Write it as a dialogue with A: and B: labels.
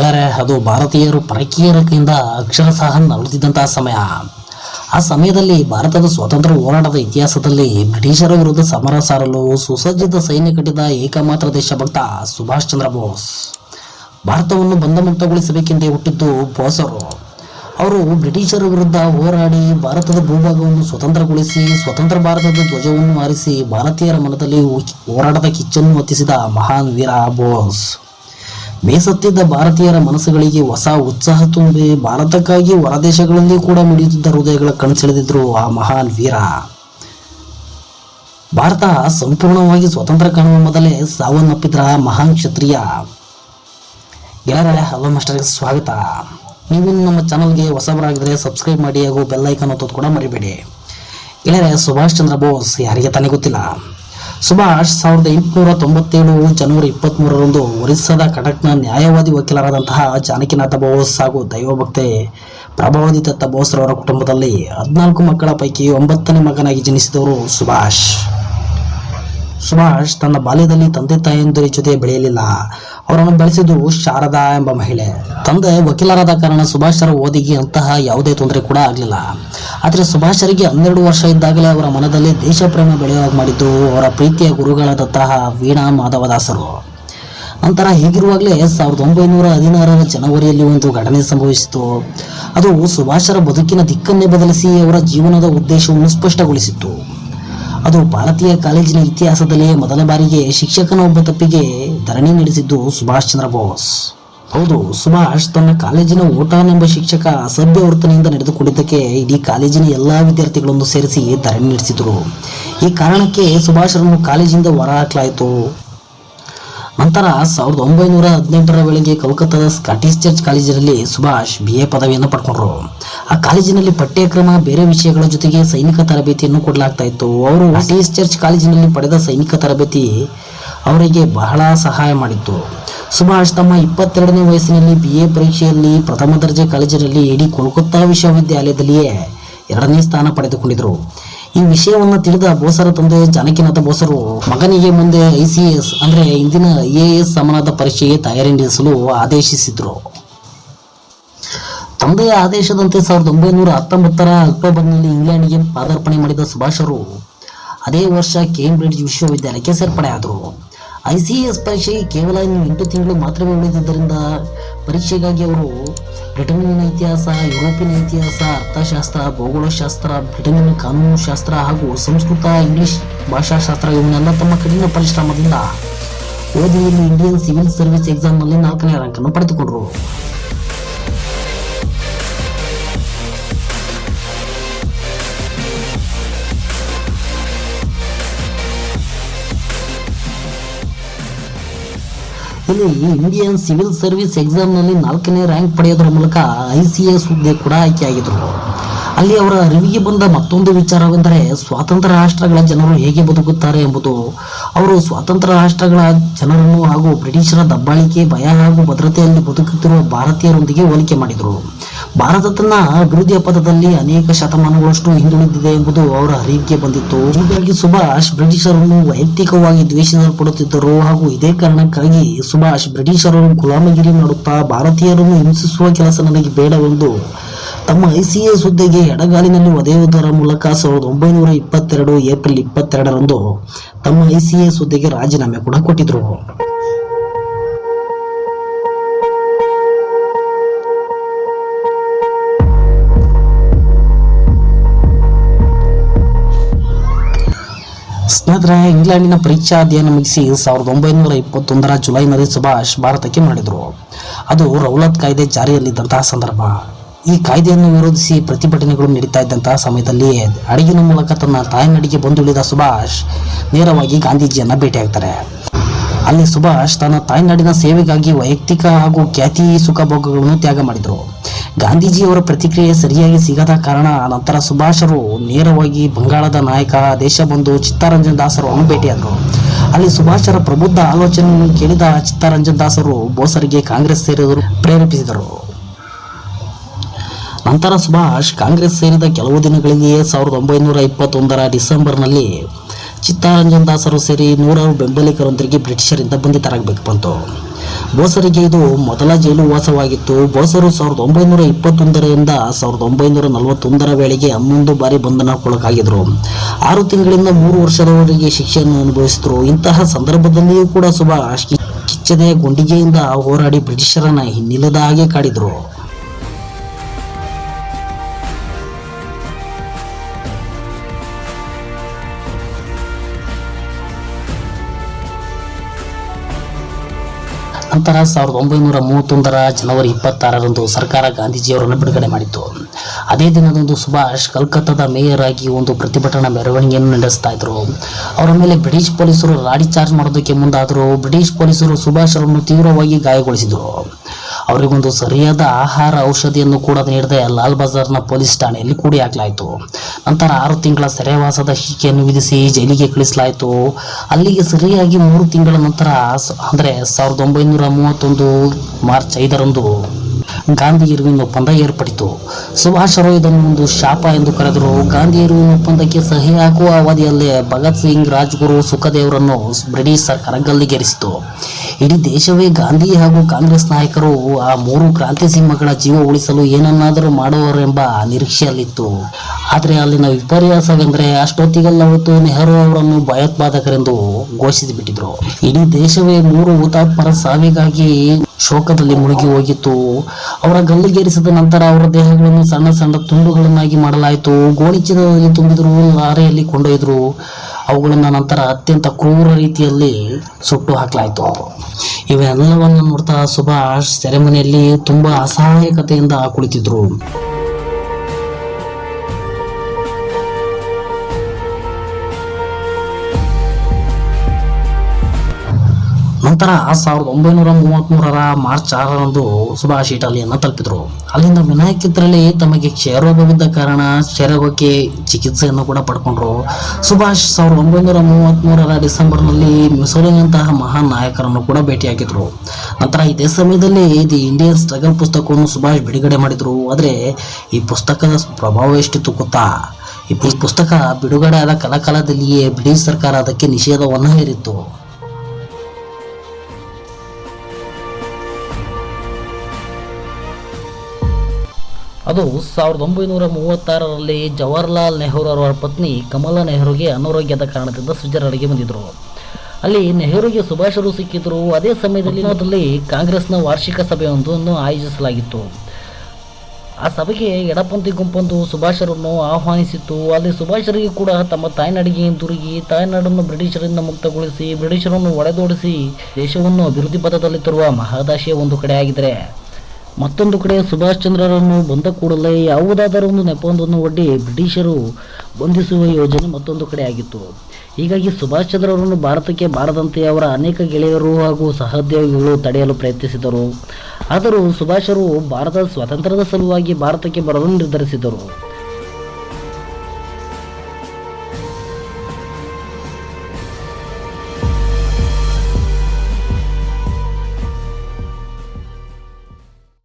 A: ಕೆಳರೆ ಅದು ಭಾರತೀಯರು ಪರಕೀಯ ಕೈಯಿಂದ ಅಕ್ಷರಶಃ ನಲುತ್ತಿದ್ದಂತಹ ಸಮಯ. ಆ ಸಮಯದಲ್ಲಿ ಭಾರತದ ಸ್ವಾತಂತ್ರ್ಯ ಹೋರಾಟದ ಇತಿಹಾಸದಲ್ಲಿ ಬ್ರಿಟಿಷರ ವಿರುದ್ಧ ಸಮರ ಸಾರಲು ಸುಸಜ್ಜಿತ ಸೈನ್ಯ ಕಟ್ಟಿದ ಏಕಮಾತ್ರ ದೇಶಭಕ್ತ ಸುಭಾಷ್ ಚಂದ್ರ ಬೋಸ್. ಭಾರತವನ್ನು ಬಂಧಮುಕ್ತಗೊಳಿಸಬೇಕೆಂದೇ ಹುಟ್ಟಿದ್ದು ಬೋಸರು. ಅವರು ಬ್ರಿಟಿಷರ ವಿರುದ್ಧ ಹೋರಾಡಿ ಭಾರತದ ಭೂಭಾಗವನ್ನು ಸ್ವತಂತ್ರಗೊಳಿಸಿ, ಸ್ವತಂತ್ರ ಭಾರತದ ಧ್ವಜವನ್ನು ಆರಿಸಿ ಭಾರತೀಯರ ಮನದಲ್ಲಿ ಹೋರಾಟದ ಕಿಚ್ಚನ್ನು ಹೊತ್ತಿಸಿದ ಮಹಾನ್ ವೀರ ಬೋಸ್. ಬೇಸತ್ತಿದ್ದ ಭಾರತೀಯರ ಮನಸ್ಸುಗಳಿಗೆ ಹೊಸ ಉತ್ಸಾಹ ತುಂಬಿ ಭಾರತಕ್ಕಾಗಿ ಹೊರದೇಶಗಳಲ್ಲಿ ಕೂಡ ಮಿಡಿಯುತ್ತಿದ್ದ ಹೃದಯಗಳ ಕಣ್ಸೆಳೆದಿದ್ರು ಆ ಮಹಾನ್ ವೀರ. ಭಾರತ ಸಂಪೂರ್ಣವಾಗಿ ಸ್ವತಂತ್ರ ಕಾಣುವ ಮೊದಲೇ ಸಾವನ್ನಪ್ಪಿದ್ರ ಮಹಾನ್ ಕ್ಷತ್ರಿಯ. ಗೆಳೆಯರೇ, ಹಲೋ ಮಾಸ್ಟರ್ಗೆ ಸ್ವಾಗತ. ನೀವು ನಮ್ಮ ಚಾನಲ್ಗೆ ಹೊಸಬರಾಗಿದ್ರೆ ಸಬ್ಸ್ಕ್ರೈಬ್ ಮಾಡಿ ಹಾಗೂ ಬೆಲ್ ಐಕಾನ್ ಒತ್ತೋದು ಕೂಡ ಮರಿಬೇಡಿ. ಗೆಳೆಯರೆ, ಸುಭಾಷ್ ಚಂದ್ರ ಬೋಸ್ ಯಾರಿಗೆ ತಾನೇ ಗೊತ್ತಿಲ್ಲ. ಸುಭಾಷ್ ಸಾವಿರದ ಎಂಟುನೂರ ತೊಂಬತ್ತೇಳು ಜನವರಿ ಇಪ್ಪತ್ತ್ಮೂರರಂದು ಒರಿಸ್ಸಾದ ಕಟಕ್ನ ನ್ಯಾಯವಾದಿ ವಕೀಲರಾದಂತಹ ಜಾನಕಿನಾಥ ಬೋಸ್ ಹಾಗೂ ದೈವಭಕ್ತೆ ಪ್ರಭಾವತಿ ದತ್ತ ಬೋಸ್ರವರ ಕುಟುಂಬದಲ್ಲಿ ಹದಿನಾಲ್ಕು ಮಕ್ಕಳ ಪೈಕಿ ಒಂಬತ್ತನೇ ಮಗನಾಗಿ ಜನಿಸಿದವರು ಸುಭಾಷ್. ಸುಭಾಷ್ ತನ್ನ ಬಾಲ್ಯದಲ್ಲಿ ತಂದೆ ತಾಯಿಯಂದರ ಜೊತೆ ಬೆಳೆಯಲಿಲ್ಲ. ಅವರನ್ನು ಬೆಳೆಸಿದ್ದು ಶಾರದಾ ಎಂಬ ಮಹಿಳೆ. ತಂದೆ ವಕೀಲರಾದ ಕಾರಣ ಸುಭಾಷರ ಓದಿಗೆ ಅಂತಹ ಯಾವುದೇ ತೊಂದರೆ ಕೂಡ ಆಗಲಿಲ್ಲ. ಆದರೆ ಸುಭಾಷರಿಗೆ ಹನ್ನೆರಡು ವರ್ಷ ಇದ್ದಾಗಲೇ ಅವರ ಮನದಲ್ಲಿ ದೇಶಪ್ರೇಮ ಬೆಳೆಯುವಾಗ ಮಾಡಿದ್ದು ಅವರ ಪ್ರೀತಿಯ ಗುರುಗಳಾದಂತಹ ವೀಣಾ ಮಾಧವದಾಸರು. ನಂತರ ಹೀಗಿರುವಾಗಲೇ ಸಾವಿರದ ಒಂಬೈನೂರ ಹದಿನಾರರ ಜನವರಿಯಲ್ಲಿ ಒಂದು ಘಟನೆ ಸಂಭವಿಸಿತು ಅದು ಸುಭಾಷರ ಬದುಕಿನ ದಿಕ್ಕನ್ನೇ ಬದಲಿಸಿ ಅವರ ಜೀವನದ ಉದ್ದೇಶವನ್ನು ಸ್ಪಷ್ಟಗೊಳಿಸಿತ್ತು. ಅದು ಭಾರತೀಯ ಕಾಲೇಜಿನ ಇತಿಹಾಸದಲ್ಲೇ ಮೊದಲ ಬಾರಿಗೆ ಶಿಕ್ಷಕನ ಒಬ್ಬ ತಪ್ಪಿಗೆ ಧರಣಿ ನಡೆಸಿದ್ದು ಸುಭಾಷ್ ಚಂದ್ರ ಬೋಸ್. ಹೌದು, ಸುಭಾಷ್ ತನ್ನ ಕಾಲೇಜಿನ ಓಟಾನ್ ಎಂಬ ಶಿಕ್ಷಕ ಅಸಭ್ಯ ವರ್ತನೆಯಿಂದ ನಡೆದುಕೊಂಡಿದ್ದಕ್ಕೆ ಇಡೀ ಕಾಲೇಜಿನ ಎಲ್ಲಾ ವಿದ್ಯಾರ್ಥಿಗಳನ್ನು ಸೇರಿಸಿ ಧರಣಿ ನಡೆಸಿದರು. ಈ ಕಾರಣಕ್ಕೆ ಸುಭಾಷ್ರನ್ನು ಕಾಲೇಜಿಂದ ಹೊರಹಾಕಲಾಯಿತು. ನಂತರ ಸಾವಿರದ ಒಂಬೈನೂರ ಹದಿನೆಂಟರ ವೇಳೆಗೆ ಕೋಲ್ಕತ್ತಾದ ಸ್ಕಾಟಿಸ್ ಚರ್ಚ್ ಕಾಲೇಜಿನಲ್ಲಿ ಸುಭಾಷ್ ಬಿ ಎ ಪದವಿಯನ್ನು ಪಡ್ಕೊಂಡ್ರು. ಆ ಕಾಲೇಜಿನಲ್ಲಿ ಪಠ್ಯಕ್ರಮ, ಬೇರೆ ವಿಷಯಗಳ ಜೊತೆಗೆ ಸೈನಿಕ ತರಬೇತಿಯನ್ನು ಕೊಡಲಾಗ್ತಾ ಇತ್ತು. ಅವರು ಸ್ಕಾಟಿಸ್ ಚರ್ಚ್ ಕಾಲೇಜಿನಲ್ಲಿ ಪಡೆದ ಸೈನಿಕ ತರಬೇತಿ ಅವರಿಗೆ ಬಹಳ ಸಹಾಯ ಮಾಡಿತ್ತು. ಸುಭಾಷ್ ತಮ್ಮ ಇಪ್ಪತ್ತೆರಡನೇ ವಯಸ್ಸಿನಲ್ಲಿ ಬಿ ಎ ಪರೀಕ್ಷೆಯಲ್ಲಿ ಪ್ರಥಮ ದರ್ಜೆ ಕಾಲೇಜಿನಲ್ಲಿ ಇಡೀ ಕೋಲ್ಕತ್ತಾ ವಿಶ್ವವಿದ್ಯಾಲಯದಲ್ಲಿಯೇ ಎರಡನೇ ಸ್ಥಾನ ಪಡೆದುಕೊಂಡಿದ್ರು. ಈ ವಿಷಯವನ್ನು ತಿಳಿದ ಬೋಸರ ತಂದೆ ಜಾನಕಿನಾಥ ಬೋಸರು ಮಗನಿಗೆ ಮುಂದೆ ಐ ಸಿ ಎಸ್ ಅಂದರೆ ಇಂದಿನ ಎ ಎಸ್ ಸಮನಾದ ಪರೀಕ್ಷೆಗೆ ತಯಾರಿ ನಡೆಸಲು ಆದೇಶಿಸಿದರು. ತಂದೆಯ ಆದೇಶದಂತೆ ಸಾವಿರದ ಒಂಬೈನೂರ ಹತ್ತೊಂಬತ್ತರ ಅಕ್ಟೋಬರ್ನಲ್ಲಿ ಇಂಗ್ಲೆಂಡ್ಗೆ ಪಾದಾರ್ಪಣೆ ಮಾಡಿದ ಸುಭಾಷರು ಅದೇ ವರ್ಷ ಕೇಂಬ್ರಿಡ್ಜ್ ವಿಶ್ವವಿದ್ಯಾಲಯಕ್ಕೆ ಸೇರ್ಪಡೆಯಾದರು ಐ ಸಿ ಎಸ್ ಪರೀಕ್ಷೆಗೆ ಕೇವಲ ಇನ್ನು ಎಂಟು ತಿಂಗಳು ಮಾತ್ರವೇ ಉಳಿದಿದ್ದರಿಂದ ಪರೀಕ್ಷೆಗಾಗಿ ಅವರು ಬ್ರಿಟನ್ನಿನ ಇತಿಹಾಸ, ಯುರೋಪಿನ ಇತಿಹಾಸ, ಅರ್ಥಶಾಸ್ತ್ರ, ಭೌಗೋಳಶಾಸ್ತ್ರ ಕಾನೂನು ಶಾಸ್ತ್ರ ಹಾಗೂ ಸಂಸ್ಕೃತ, ಇಂಗ್ಲಿಷ್ ಭಾಷಾಶಾಸ್ತ್ರ ಇವನ್ನೆಲ್ಲ ತಮ್ಮ ಕಠಿಣ ಪರಿಶ್ರಮದಿಂದ ಓದಿ ಇಲ್ಲಿ ಇಂಡಿಯನ್ ಸಿವಿಲ್ ಸರ್ವಿಸ್ ಎಕ್ಸಾಮ್ನಲ್ಲಿ ನಾಲ್ಕನೇ ರ್ಯಾಂಕನ್ನು ಪಡೆದುಕೊಂಡರು. ಇಲ್ಲಿ ಇಂಡಿಯನ್ ಸಿವಿಲ್ ಸರ್ವಿಸ್ ಎಕ್ಸಾಮ್ನಲ್ಲಿ ನಾಲ್ಕನೇ ರ್ಯಾಂಕ್ ಪಡೆಯೋದ್ರ ಮೂಲಕ ಐ ಸಿ ಎಸ್ ಹುದ್ದೆ ಕೂಡ ಆಯ್ಕೆಯಾಗಿದ್ರು. ಅಲ್ಲಿ ಅವರ ಅರಿವಿಗೆ ಬಂದ ಮತ್ತೊಂದು ವಿಚಾರವೆಂದರೆ ಸ್ವಾತಂತ್ರ್ಯ ರಾಷ್ಟ್ರಗಳ ಜನರು ಹೇಗೆ ಬದುಕುತ್ತಾರೆ ಎಂಬುದು. ಅವರು ಸ್ವಾತಂತ್ರ್ಯ ರಾಷ್ಟ್ರಗಳ ಜನರನ್ನು ಹಾಗೂ ಬ್ರಿಟಿಷರ ದಬ್ಬಾಳಿಕೆ ಭಯ ಹಾಗೂ ಭದ್ರತೆಯಲ್ಲಿ ಬದುಕುತ್ತಿರುವ ಭಾರತೀಯರೊಂದಿಗೆ ಹೋಲಿಕೆ ಮಾಡಿದರು. ಭಾರತ ತನ್ನ ಅಭಿವೃದ್ಧಿಯ ಪಥದಲ್ಲಿ ಅನೇಕ ಶತಮಾನಗಳಷ್ಟು ಹಿಂದುಳಿದಿದೆ ಎಂಬುದು ಅವರ ಅರಿವಿಗೆ ಬಂದಿತ್ತು. ಹೀಗಾಗಿ ಸುಭಾಷ್ ಬ್ರಿಟಿಷರನ್ನು ವೈಯಕ್ತಿಕವಾಗಿ ದ್ವೇಷಿಸಲ್ಪಡುತ್ತಿದ್ದರು ಹಾಗೂ ಇದೇ ಕಾರಣಕ್ಕಾಗಿ ಸುಭಾಷ್ ಬ್ರಿಟಿಷರನ್ನು ಗುಲಾಮಗಿರಿ ಮಾಡುತ್ತಾ ಭಾರತೀಯರನ್ನು ಹಿಂಸಿಸುವ ಕೆಲಸ ನನಗೆ ಬೇಡವೆಂದು ತಮ್ಮ ಐ ಸಿ ಎಸ್ ಹುದ್ದೆಗೆ ಎಡಗಾಲಿನಲ್ಲಿ ಒದೆಯುವುದರ ಮೂಲಕ ಸಾವಿರದ ಒಂಬೈನೂರ ಇಪ್ಪತ್ತೆರಡು ಏಪ್ರಿಲ್ ಇಪ್ಪತ್ತೆರಡರಂದು ತಮ್ಮ ಐ ಸಿ ಎಸ್ ಹುದ್ದೆಗೆ ರಾಜೀನಾಮೆ ಕೂಡ ಕೊಟ್ಟಿದ್ರು. ಸ್ನೇಹಿತರೆ, ಇಂಗ್ಲೆಂಡಿನ ಪರೀಕ್ಷಾ ಅಧ್ಯಯನ ಮುಗಿಸಿ ಸಾವಿರದ ಒಂಬೈನೂರ ಇಪ್ಪತ್ತೊಂದರ ಜುಲೈನಲ್ಲಿ ಸುಭಾಷ್ ಭಾರತಕ್ಕೆ ಮಾಡಿದರು ಅದು ರೌಲತ್ ಕಾಯ್ದೆ ಜಾರಿಯಲ್ಲಿದ್ದಂತಹ ಸಂದರ್ಭ. ಈ ಕಾಯ್ದೆಯನ್ನು ವಿರೋಧಿಸಿ ಪ್ರತಿಭಟನೆಗಳು ನಡೀತಾ ಇದ್ದಂತಹ ಸಮಯದಲ್ಲಿ ಹಡಗಿನ ಮೂಲಕ ತನ್ನ ತಾಯ್ನಾಡಿಗೆ ಬಂದುಳಿದ ಸುಭಾಷ್ ನೇರವಾಗಿ ಗಾಂಧೀಜಿಯನ್ನು ಭೇಟಿಯಾಗ್ತಾರೆ. ಅಲ್ಲಿ ಸುಭಾಷ್ ತನ್ನ ತಾಯ್ನಾಡಿನ ಸೇವೆಗಾಗಿ ವೈಯಕ್ತಿಕ ಹಾಗೂ ಖ್ಯಾತಿ ಸುಖಭೋಗಗಳನ್ನು ತ್ಯಾಗ ಮಾಡಿದರು. ಗಾಂಧೀಜಿಯವರ ಪ್ರತಿಕ್ರಿಯೆ ಸರಿಯಾಗಿ ಸಿಗದ ಕಾರಣ ನಂತರ ಸುಭಾಷರು ನೇರವಾಗಿ ಬಂಗಾಳದ ನಾಯಕ ದೇಶಬಂಧು ಚಿತ್ತರಂಜನ್ ದಾಸರನ್ನು ಭೇಟಿಯಾದರು. ಅಲ್ಲಿ ಸುಭಾಷರ ಪ್ರಬುದ್ಧ ಆಲೋಚನೆಯನ್ನು ಕೇಳಿದ ಚಿತ್ತರಂಜನ್ ದಾಸರು ಬೋಸರಿಗೆ ಕಾಂಗ್ರೆಸ್ ಸೇರಿದರು ಪ್ರೇರೇಪಿಸಿದರು. ನಂತರ ಸುಭಾಷ್ ಕಾಂಗ್ರೆಸ್ ಸೇರಿದ ಕೆಲವು ದಿನಗಳಲ್ಲಿಯೇ ಸಾವಿರದ ಒಂಬೈನೂರ ಇಪ್ಪತ್ತೊಂದರ ಡಿಸೆಂಬರ್ನಲ್ಲಿ ಚಿತ್ತರಂಜನ್ ದಾಸರು ಸೇರಿ ನೂರಾರು ಬೆಂಬಲಿಗರೊಂದಿಗೆ ಬ್ರಿಟಿಷರಿಂದ ಬಂಧಿತರಾಗಬೇಕು ಬಂತು. ಬೋಸರಿಗೆ ಇದು ಮೊದಲ ಜೈಲುವಾಸವಾಗಿತ್ತು ಬೋಸರು ಸಾವಿರದ ಒಂಬೈನೂರ ಇಪ್ಪತ್ತೊಂದರಿಂದ ಸಾವಿರದ ಒಂಬೈನೂರ ನಲವತ್ತೊಂದರ ವೇಳೆಗೆ ಹನ್ನೊಂದು ಬಾರಿ ಬಂಧನಕ್ಕೊಳಗಾಗಿದ್ರು. ಆರು ತಿಂಗಳಿಂದ ಮೂರು ವರ್ಷದವರೆಗೆ ಶಿಕ್ಷೆಯನ್ನು ಅನುಭವಿಸಿದ್ರು. ಇಂತಹ ಸಂದರ್ಭದಲ್ಲಿಯೂ ಕೂಡ ಸುಭಾಷ್ ಕಿಚ್ಚದೆ ಗುಂಡಿಗೆಯಿಂದ ಹೋರಾಡಿ ಬ್ರಿಟಿಷರನ್ನ ಹಿನ್ನಿಲ್ಲದ ಹಾಗೆ ಕಾಡಿದ್ರು. ನಂತರ ಸಾವಿರದ ಒಂಬೈನೂರ ಮೂವತ್ತೊಂದರ ಜನವರಿ ಇಪ್ಪತ್ತಾರರಂದು ಸರ್ಕಾರ ಗಾಂಧೀಜಿಯವರನ್ನು ಬಿಡುಗಡೆ ಮಾಡಿತ್ತು. ಅದೇ ದಿನದಂದು ಸುಭಾಷ್ ಕಲ್ಕತ್ತಾದ ಮೇಯರ್ ಆಗಿ ಒಂದು ಪ್ರತಿಭಟನಾ ಮೆರವಣಿಗೆಯನ್ನು ನಡೆಸ್ತಾ ಇದ್ರು. ಅವರ ಮೇಲೆ ಬ್ರಿಟಿಷ್ ಪೊಲೀಸರು ರಾಡಿ ಚಾರ್ಜ್ ಮಾಡೋದಕ್ಕೆ ಮುಂದಾದರೂ. ಬ್ರಿಟಿಷ್ ಪೊಲೀಸರು ಸುಭಾಷ್ ಅವರನ್ನು ತೀವ್ರವಾಗಿ ಗಾಯಗೊಳಿಸಿದರು. ಅವರಿಗೊಂದು ಸರಿಯಾದ ಆಹಾರ ಔಷಧಿಯನ್ನು ಕೂಡ ನೀಡದೆ ಲಾಲ್ ಬಜಾರ್ನ ಪೊಲೀಸ್ ಠಾಣೆಯಲ್ಲಿ ಕೂಡಿ ಹಾಕಲಾಯಿತು. ನಂತರ ಆರು ತಿಂಗಳ ಸೆರೆವಾಸದ ಶಿಕ್ಷೆಯನ್ನು ವಿಧಿಸಿ ಜೈಲಿಗೆ ಕಳಿಸಲಾಯಿತು. ಅಲ್ಲಿಗೆ ಸರಿಯಾಗಿ ಮೂರು ತಿಂಗಳ ನಂತರ ಅಂದರೆ ಸಾವಿರದ ಒಂಬೈನೂರ ಮೂವತ್ತೊಂದು ಮಾರ್ಚ್ ಐದರಂದು ಗಾಂಧಿ ಇರುವಿನ ಒಪ್ಪಂದ ಏರ್ಪಡಿತು. ಸುಭಾಷ್ ಅವರು ಇದನ್ನು ಒಂದು ಶಾಪ ಎಂದು ಕರೆದರು ಗಾಂಧಿ ಇರುವಿನ ಒಪ್ಪಂದಕ್ಕೆ ಸಹಿ ಹಾಕುವ ಅವಧಿಯಲ್ಲೇ ಭಗತ್ ಸಿಂಗ್, ರಾಜ್ಗುರು ಸುಖದೇವರನ್ನು ಬ್ರಿಟಿಷ್ ಸರ್ಕಾರ ಗಲ್ಲಿಗೇರಿಸಿತು. ಇಡೀ ದೇಶವೇ ಗಾಂಧಿ ಹಾಗೂ ಕಾಂಗ್ರೆಸ್ ನಾಯಕರು ಆ ಮೂರು ಕ್ರಾಂತಿ ಸಿಂಹಗಳ ಜೀವ ಉಳಿಸಲು ಏನನ್ನಾದರೂ ಮಾಡುವರೆಂಬ ನಿರೀಕ್ಷೆಯಲ್ಲಿತ್ತು. ಆದರೆ ಅಲ್ಲಿನ ವಿಪರ್ಯಾಸವೆಂದರೆ ಅಷ್ಟೊತ್ತಿಗೆಲ್ಲ ಹೊತ್ತು ನೆಹರು ಅವರನ್ನು ಭಯೋತ್ಪಾದಕರೆಂದು ಘೋಷಿಸಿಬಿಟ್ಟಿದ್ರು. ಇಡೀ ದೇಶವೇ ಮೂರು ಹುತಾತ್ಮರ ಸಾವಿಗಾಗಿ ಶೋಕದಲ್ಲಿ ಮುಳುಗಿ ಹೋಗಿತ್ತು. ಅವರ ಗಲ್ಲಿಗೇರಿಸಿದ ನಂತರ ಅವರ ದೇಹಗಳನ್ನು ಸಣ್ಣ ಸಣ್ಣ ತುಂಡುಗಳನ್ನಾಗಿ ಮಾಡಲಾಯಿತು. ಗೋಣಿಚೀಲದಲ್ಲಿ ತುಂಬಿದ್ರು ಲಾರಿಯಲ್ಲಿ ಕೊಂಡೊಯ್ದರು. ಅವುಗಳನ್ನು ನಂತರ ಅತ್ಯಂತ ಕ್ರೂರ ರೀತಿಯಲ್ಲಿ ಸುಟ್ಟು ಹಾಕಲಾಯಿತು. ಇವೆಲ್ಲವನ್ನು ನೋಡ್ತಾ ಸುಭಾಷ್ ಸೆರೆಮನೆಯಲ್ಲಿ ತುಂಬಾ ಅಸಹಾಯಕತೆಯಿಂದ ಕುಳಿತಿದ್ರು. ನಂತರ ಸಾವಿರದ ಒಂಬೈನೂರ ಮೂವತ್ತ್ಮೂರರ ಮಾರ್ಚ್ ಆರರಂದು ಸುಭಾಷ್ ಇಟಾಲಿಯನ್ನು ತಲುಪಿದರು. ಅಲ್ಲಿಂದ ವಿನಾಯಕಿದ್ರಲ್ಲಿ ತಮಗೆ ಕ್ಷಯರೋಗವಿದ್ದ ಕಾರಣ ಕ್ಷಯರೋಗಕ್ಕೆ ಚಿಕಿತ್ಸೆಯನ್ನು ಕೂಡ ಪಡ್ಕೊಂಡ್ರು. ಸುಭಾಷ್ ಸಾವಿರದ ಒಂಬೈನೂರ ಮೂವತ್ತ್ಮೂರರ ಡಿಸೆಂಬರ್ನಲ್ಲಿ ಮಿಸೋಲಿನಂತಹ ಮಹಾನ್ ನಾಯಕರನ್ನು ಕೂಡ ಭೇಟಿಯಾಗಿದ್ದರು ನಂತರ ಇದೇ ಸಮಯದಲ್ಲಿ ದಿ ಇಂಡಿಯನ್ ಸ್ಟ್ರಗಲ್ ಪುಸ್ತಕವನ್ನು ಸುಭಾಷ್ ಬಿಡುಗಡೆ ಮಾಡಿದರು. ಆದರೆ ಈ ಪುಸ್ತಕದ ಪ್ರಭಾವ ಎಷ್ಟಿತ್ತು ಗೊತ್ತಾ? ಈ ಪುಸ್ತಕ ಬಿಡುಗಡೆ ಆದ ಕಲಕಾಲದಲ್ಲಿಯೇ ಬ್ರಿಟಿಷ್ ಸರ್ಕಾರ ಅದಕ್ಕೆ ನಿಷೇಧವನ್ನು ಹೇರಿತ್ತು. ಅದು ಸಾವಿರದ ಒಂಬೈನೂರ ಮೂವತ್ತಾರರಲ್ಲಿ ಜವಾಹರ್ಲಾಲ್ ನೆಹರು ಅವರ ಪತ್ನಿ ಕಮಲಾ ನೆಹರುಗೆ ಅನಾರೋಗ್ಯದ ಕಾರಣದಿಂದ ಸ್ವಿಟ್ಜರ್ಲೆಂಡ್ಗೆ ಬಂದಿದ್ದರು ಅಲ್ಲಿ ನೆಹರುಗೆ ಸುಭಾಷರು ಸಿಕ್ಕಿದ್ದರು ಅದೇ ಸಮಯದಲ್ಲಿ ಅದರಲ್ಲಿ ಕಾಂಗ್ರೆಸ್ನ ವಾರ್ಷಿಕ ಸಭೆಯೊಂದನ್ನು ಆಯೋಜಿಸಲಾಗಿತ್ತು. ಆ ಸಭೆಗೆ ಎಡಪಂಥಿ ಗುಂಪೊಂದು ಸುಭಾಷರನ್ನು ಆಹ್ವಾನಿಸಿತ್ತು. ಅಲ್ಲಿ ಸುಭಾಷರಿಗೆ ಕೂಡ ತಮ್ಮ ತಾಯ್ನಾಡಿಗೆ ಹಿಂದಿರುಗಿ ತಾಯ್ನಾಡನ್ನು ಬ್ರಿಟಿಷರಿಂದ ಮುಕ್ತಗೊಳಿಸಿ, ಬ್ರಿಟಿಷರನ್ನು ಒಡೆದೋಡಿಸಿ ದೇಶವನ್ನು ಅಭಿವೃದ್ಧಿ ಪಥದಲ್ಲಿ ತರುವ ಮಹದಾಶಯ ಒಂದು ಕಡೆ ಆಗಿದ್ರೆ ಮತ್ತೊಂದು ಕಡೆ ಸುಭಾಷ್ ಚಂದ್ರರನ್ನು ಬಂದ ಕೂಡಲೇ ಯಾವುದಾದರೂ ಒಂದು ನೆಪವೊಂದನ್ನು ಒಡ್ಡಿ ಬ್ರಿಟಿಷರು ಬಂಧಿಸುವ ಯೋಜನೆ ಮತ್ತೊಂದು ಕಡೆ ಆಗಿತ್ತು. ಹೀಗಾಗಿ ಸುಭಾಷ್ ಚಂದ್ರರನ್ನು ಭಾರತಕ್ಕೆ ಬಾರದಂತೆ ಅವರ ಅನೇಕ ಗೆಳೆಯರು ಹಾಗೂ ಸಹೋದ್ಯೋಗಿಗಳು ತಡೆಯಲು ಪ್ರಯತ್ನಿಸಿದರು. ಆದರೂ ಸುಭಾಷರು ಭಾರತದ ಸ್ವಾತಂತ್ರ್ಯದ ಸಲುವಾಗಿ ಭಾರತಕ್ಕೆ ಬರಲು ನಿರ್ಧರಿಸಿದರು.